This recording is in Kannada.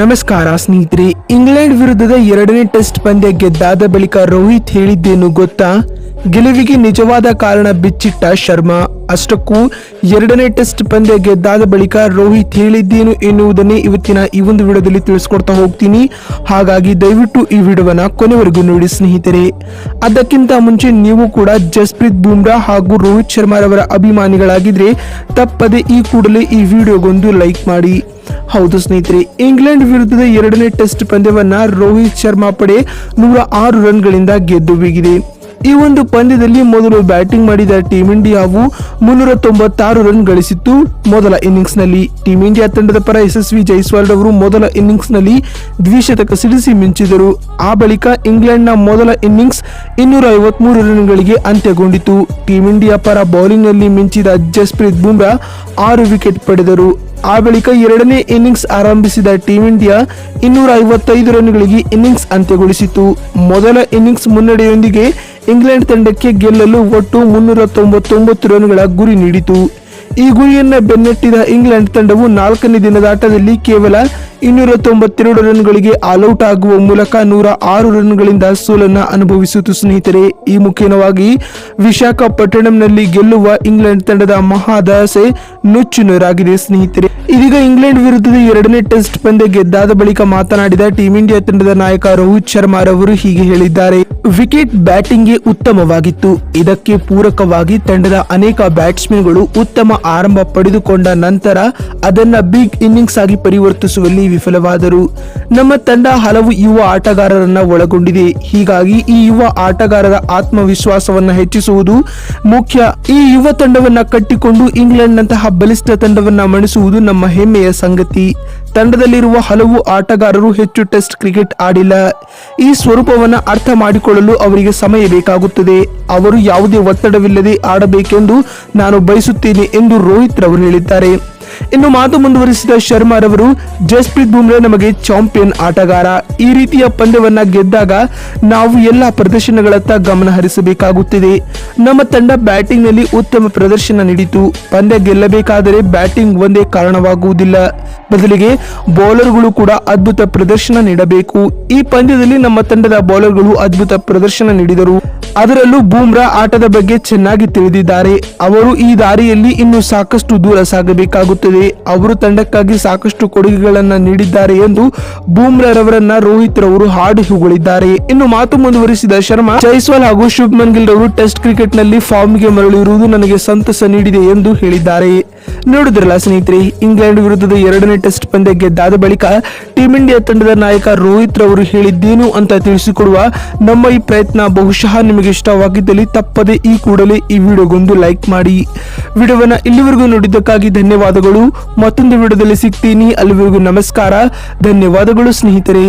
ನಮಸ್ಕಾರ ಸ್ನೇಹಿತರೆ ಇಂಗ್ಲೆಂಡ್ ವಿರುದ್ಧದ ಎರಡನೇ ಟೆಸ್ಟ್ ಪಂದ್ಯ ಗೆದ್ದಾದ ಬಳಿಕ ರೋಹಿತ್ ಹೇಳಿದ್ದೇನು ಗೊತ್ತಾ? ಗೆಲುವಿಗೆ ನಿಜವಾದ ಕಾರಣ ಬಿಚ್ಚಿಟ್ಟ ಶರ್ಮಾ. ಅಷ್ಟಕ್ಕೂ ಎರಡನೇ ಟೆಸ್ಟ್ ಪಂದ್ಯ ಗೆದ್ದಾದ ಬಳಿಕ ರೋಹಿತ್ ಹೇಳಿದ್ದೇನು ಎನ್ನುವುದನ್ನೇ ಇವತ್ತಿನ ಈ ಒಂದು ವಿಡಿಯೋದಲ್ಲಿ ತಿಳಿಸ್ಕೊಡ್ತಾ ಹೋಗ್ತೀನಿ. ಹಾಗಾಗಿ ದಯವಿಟ್ಟು ಈ ವಿಡಿಯೋವನ್ನ ಕೊನೆವರೆಗೂ ನೋಡಿ ಸ್ನೇಹಿತರೆ. ಅದಕ್ಕಿಂತ ಮುಂಚೆ ನೀವು ಕೂಡ ಜಸ್ಪ್ರೀತ್ ಬೂಮ್ರಾ ಹಾಗೂ ರೋಹಿತ್ ಶರ್ಮಾರವರ ಅಭಿಮಾನಿಗಳಾಗಿದ್ರೆ ತಪ್ಪದೆ ಈ ಕೂಡಲೇ ಈ ವಿಡಿಯೋಗೊಂದು ಲೈಕ್ ಮಾಡಿ. ಹೌದು ಸ್ನೇಹಿತರೆ, ಇಂಗ್ಲೆಂಡ್ ವಿರುದ್ಧದ ಎರಡನೇ ಟೆಸ್ಟ್ ಪಂದ್ಯವನ್ನ ರೋಹಿತ್ ಶರ್ಮಾ ಪಡೆ ನೂರ ಆರು ರನ್ಗಳಿಂದ ಗೆದ್ದು ಬೀಗಿದೆ. ಈ ಒಂದು ಪಂದ್ಯದಲ್ಲಿ ಮೊದಲು ಬ್ಯಾಟಿಂಗ್ ಮಾಡಿದ ಟೀಂ ಇಂಡಿಯಾವು ಮುನ್ನೂರ ತೊಂಬತ್ತಾರು ರನ್ ಗಳಿಸಿತ್ತು. ಮೊದಲ ಇನ್ನಿಂಗ್ಸ್ನಲ್ಲಿ ಟೀಂ ಇಂಡಿಯಾ ತಂಡದ ಪರ ಯಶಸ್ವಿ ಜೈಸ್ವಾಲ್ ಅವರು ಮೊದಲ ಇನ್ನಿಂಗ್ಸ್ನಲ್ಲಿ ದ್ವಿಶತಕ ಸಿಡಿಸಿ ಮಿಂಚಿದರು. ಆ ಬಳಿಕ ಇಂಗ್ಲೆಂಡ್ನ ಮೊದಲ ಇನ್ನಿಂಗ್ಸ್ ಇನ್ನೂರ ಐವತ್ಮೂರು ರನ್ಗಳಿಗೆ ಅಂತ್ಯಗೊಂಡಿತು. ಟೀಂ ಇಂಡಿಯಾ ಪರ ಬೌಲಿಂಗ್ನಲ್ಲಿ ಮಿಂಚಿದ ಜಸ್ಪ್ರೀತ್ ಬುಮ್ರಾ ಆರು ವಿಕೆಟ್ ಪಡೆದರು. ಆ ಬಳಿಕ ಎರಡನೇ ಇನ್ನಿಂಗ್ಸ್ ಆರಂಭಿಸಿದ ಟೀಂ ಇಂಡಿಯಾ ಇನ್ನೂರ ಐವತ್ತೈದು ರನ್ಗಳಿಗೆ ಇನ್ನಿಂಗ್ಸ್ ಅಂತ್ಯಗೊಳಿಸಿತು. ಮೊದಲ ಇನ್ನಿಂಗ್ಸ್ ಮುನ್ನಡೆಯೊಂದಿಗೆ ಇಂಗ್ಲೆಂಡ್ ತಂಡಕ್ಕೆ ಗೆಲ್ಲಲು ಒಟ್ಟು ಮುನ್ನೂರ ತೊಂಬತ್ತೊಂಬತ್ತು ರನ್ಗಳ ಗುರಿ ನೀಡಿತು. ಈ ಗುರಿಯನ್ನು ಬೆನ್ನಟ್ಟಿದ ಇಂಗ್ಲೆಂಡ್ ತಂಡವು ನಾಲ್ಕನೇ ದಿನದ ಆಟದಲ್ಲಿ ಕೇವಲ ಇನ್ನೂರ ತೊಂಬತ್ತೆರಡು ರನ್ಗಳಿಗೆ ಆಲ್ಔಟ್ ಆಗುವ ಮೂಲಕ ನೂರ ಆರು ರನ್ಗಳಿಂದ ಸೋಲನ್ನು ಅನುಭವಿಸಿತು ಸ್ನೇಹಿತರೆ. ಈ ಮುಖೇನವಾಗಿ ವಿಶಾಖಪಟ್ಟಣಂನಲ್ಲಿ ಗೆಲ್ಲುವ ಇಂಗ್ಲೆಂಡ್ ತಂಡದ ಮಹಾದಾಸೆ ನುಚ್ಚುನರಾಗಿದೆ ಸ್ನೇಹಿತರೆ. ಇದೀಗ ಇಂಗ್ಲೆಂಡ್ ವಿರುದ್ಧದ ಎರಡನೇ ಟೆಸ್ಟ್ ಪಂದ್ಯ ಗೆದ್ದಾದ ಬಳಿಕ ಮಾತನಾಡಿದ ಟೀಂ ಇಂಡಿಯಾ ತಂಡದ ನಾಯಕ ರೋಹಿತ್ ಶರ್ಮಾ ರವರು ಹೀಗೆ ಹೇಳಿದ್ದಾರೆ. ವಿಕೆಟ್ ಬ್ಯಾಟಿಂಗ್ಗೆ ಉತ್ತಮವಾಗಿತ್ತು. ಇದಕ್ಕೆ ಪೂರಕವಾಗಿ ತಂಡದ ಅನೇಕ ಬ್ಯಾಟ್ಸ್ಮನ್ಗಳು ಉತ್ತಮ ಆರಂಭ ಪಡೆದುಕೊಂಡ ನಂತರ ಅದನ್ನ ಬಿಗ್ ಇನ್ನಿಂಗ್ಸ್ ಆಗಿ ಪರಿವರ್ತಿಸುವಲ್ಲಿ ವಿಫಲವಾದರು ನಮ್ಮ ತಂಡ ಹಲವು ಯುವ ಆಟಗಾರರನ್ನ ಒಳಗೊಂಡಿದೆ. ಹೀಗಾಗಿ ಈ ಯುವ ಆಟಗಾರರ ಆತ್ಮವಿಶ್ವಾಸವನ್ನು ಹೆಚ್ಚಿಸುವುದು ಮುಖ್ಯ. ಈ ಯುವ ತಂಡವನ್ನ ಕಟ್ಟಿಕೊಂಡು ಇಂಗ್ಲೆಂಡ್ನಂತಹ ಬಲಿಷ್ಠ ತಂಡವನ್ನ ಮಣಿಸುವುದು ನಮ್ಮ ಹೆಮ್ಮೆಯ ಸಂಗತಿ. ತಂಡದಲ್ಲಿರುವ ಹಲವು ಆಟಗಾರರು ಹೆಚ್ಚು ಟೆಸ್ಟ್ ಕ್ರಿಕೆಟ್ ಆಡಿಲ್ಲ. ಈ ಸ್ವರೂಪವನ್ನ ಅರ್ಥ ಮಾಡಿಕೊಳ್ಳಲು ಅವರಿಗೆ ಸಮಯ ಬೇಕಾಗುತ್ತದೆ. ಅವರು ಯಾವುದೇ ಒತ್ತಡವಿಲ್ಲದೆ ಆಡಬೇಕೆಂದು ನಾನು ಬಯಸುತ್ತೇನೆ ಎಂದು ರೋಹಿತ್ ರವರು ಹೇಳಿದ್ದಾರೆ. ಇನ್ನು ಮಾತು ಮುಂದುವರಿಸಿದ ಶರ್ಮಾ ರವರು ಜಸ್ಪ್ರೀತ್ ಬುಮ್ರಾ ನಮಗೆ ಚಾಂಪಿಯನ್ ಆಟಗಾರ. ಈ ರೀತಿಯ ಪಂದ್ಯವನ್ನ ಗೆದ್ದಾಗ ನಾವು ಎಲ್ಲ ಪ್ರದರ್ಶನಗಳತ್ತ ಗಮನ ಹರಿಸಬೇಕಾಗುತ್ತಿದೆ. ನಮ್ಮ ತಂಡ ಬ್ಯಾಟಿಂಗ್ನಲ್ಲಿ ಉತ್ತಮ ಪ್ರದರ್ಶನ ನೀಡಿತು. ಪಂದ್ಯ ಗೆಲ್ಲಬೇಕಾದರೆ ಬ್ಯಾಟಿಂಗ್ ಒಂದೇ ಕಾರಣವಾಗುವುದಿಲ್ಲ. ಬದಲಿಗೆ ಬೌಲರ್ಗಳು ಕೂಡ ಅದ್ಭುತ ಪ್ರದರ್ಶನ ನೀಡಬೇಕು. ಈ ಪಂದ್ಯದಲ್ಲಿ ನಮ್ಮ ತಂಡದ ಬೌಲರ್ಗಳು ಅದ್ಭುತ ಪ್ರದರ್ಶನ ನೀಡಿದರು. ಅದರಲ್ಲೂ ಬೂಮ್ರಾ ಆಟದ ಬಗ್ಗೆ ಚೆನ್ನಾಗಿ ತಿಳಿದಿದ್ದಾರೆ. ಅವರು ಈ ದಾರಿಯಲ್ಲಿ ಇನ್ನು ಸಾಕಷ್ಟು ದೂರ ಸಾಗಬೇಕಾಗುತ್ತದೆ. ಅವರು ತಂಡಕ್ಕಾಗಿ ಸಾಕಷ್ಟು ಕೊಡುಗೆಗಳನ್ನು ನೀಡಿದ್ದಾರೆ ಎಂದು ಬೂಮ್ರಾ ರವರನ್ನ ರೋಹಿತ್ ರವರು ಹಾಡು ಹೊಗಳಿದ್ದಾರೆ. ಇನ್ನು ಮಾತು ಮುಂದುವರಿಸಿದ ಶರ್ಮಾ, ಜೈಸ್ವಾಲ್ ಹಾಗೂ ಶುಭ್ಮನ್ ಗಿಲ್ ರವರು ಟೆಸ್ಟ್ ಕ್ರಿಕೆಟ್ನಲ್ಲಿ ಫಾರ್ಮ್ಗೆ ಮರಳಿರುವುದು ನನಗೆ ಸಂತಸ ನೀಡಿದೆ ಎಂದು ಹೇಳಿದ್ದಾರೆ. ನೋಡಿದ್ರಲ್ಲ ಸ್ನೇಹಿತರೆ, ಇಂಗ್ಲೆಂಡ್ ವಿರುದ್ಧದ ಎರಡನೇ ಟೆಸ್ಟ್ ಪಂದ್ಯ ಗೆದ್ದಾದ ಬಳಿಕ ಟೀಂ ಇಂಡಿಯಾ ತಂಡದ ನಾಯಕ ರೋಹಿತ್ ರವರು ಹೇಳಿದ್ದೇನು ಅಂತ ತಿಳಿಸಿಕೊಡುವ ನಮ್ಮ ಈ ಪ್ರಯತ್ನ ಬಹುಶಃ ನಿಮಗೆ ಇಷ್ಟವಾಗಿದ್ದಲ್ಲಿ ತಪ್ಪದೆ ಈ ಕೂಡಲೇ ಈ ವಿಡಿಯೋಗೊಂದು ಲೈಕ್ ಮಾಡಿ. ವಿಡಿಯೋವನ್ನು ಇಲ್ಲಿವರೆಗೂ ನೋಡಿದ್ದಕ್ಕಾಗಿ ಧನ್ಯವಾದಗಳು. ಮತ್ತೊಂದು ವಿಡಿಯೋದಲ್ಲಿ ಸಿಗ್ತೀನಿ. ಅಲ್ಲಿವರೆಗೂ ನಮಸ್ಕಾರ. ಧನ್ಯವಾದಗಳು ಸ್ನೇಹಿತರೆ.